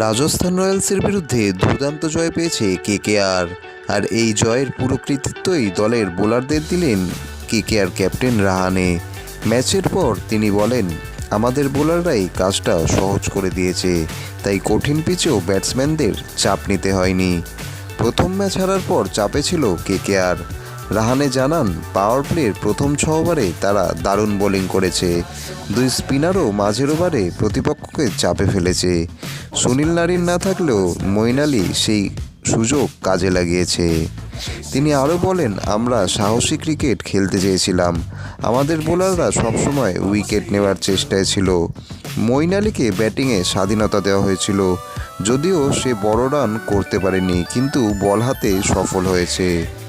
রাজস্থান রয়্যালসের বিরুদ্ধে দুর্দান্ত জয় পেয়েছে কেকেআর। আর এই জয়ের পুরো কৃতিত্বই দলের বোলারদের দিলেন কেকেআর ক্যাপ্টেন রাহানে। ম্যাচের পর তিনি বলেন, আমাদের বোলাররাই কাজটা সহজ করে দিয়েছে, তাই কঠিন পিচেও ব্যাটসম্যানদের চাপ নিতে হয়নি। প্রথম ম্যাচ হারার পর চাপে ছিল কেকেআর। রাহানে জানান পাওয়ার প্লের প্রথম ছ ওভারে তারা দারুণ বোলিং করেছে। দুই স্পিনারও মাঝের ওভারে প্রতিপক্ষকে চাপে ফেলেছে। সুনীল নারীর না থাকলেও মঈন আলী সেই সুযোগ কাজে লাগিয়েছে। তিনি আরও বলেন, আমরা সাহসী ক্রিকেট খেলতে চেয়েছিলাম। আমাদের বোলাররা সবসময় উইকেট নেওয়ার চেষ্টায় ছিল। আলীকে ব্যাটিংয়ে স্বাধীনতা দেওয়া হয়েছিল। যদিও সে বড় রান করতে পারেনি, কিন্তু বল হাতে সফল হয়েছে।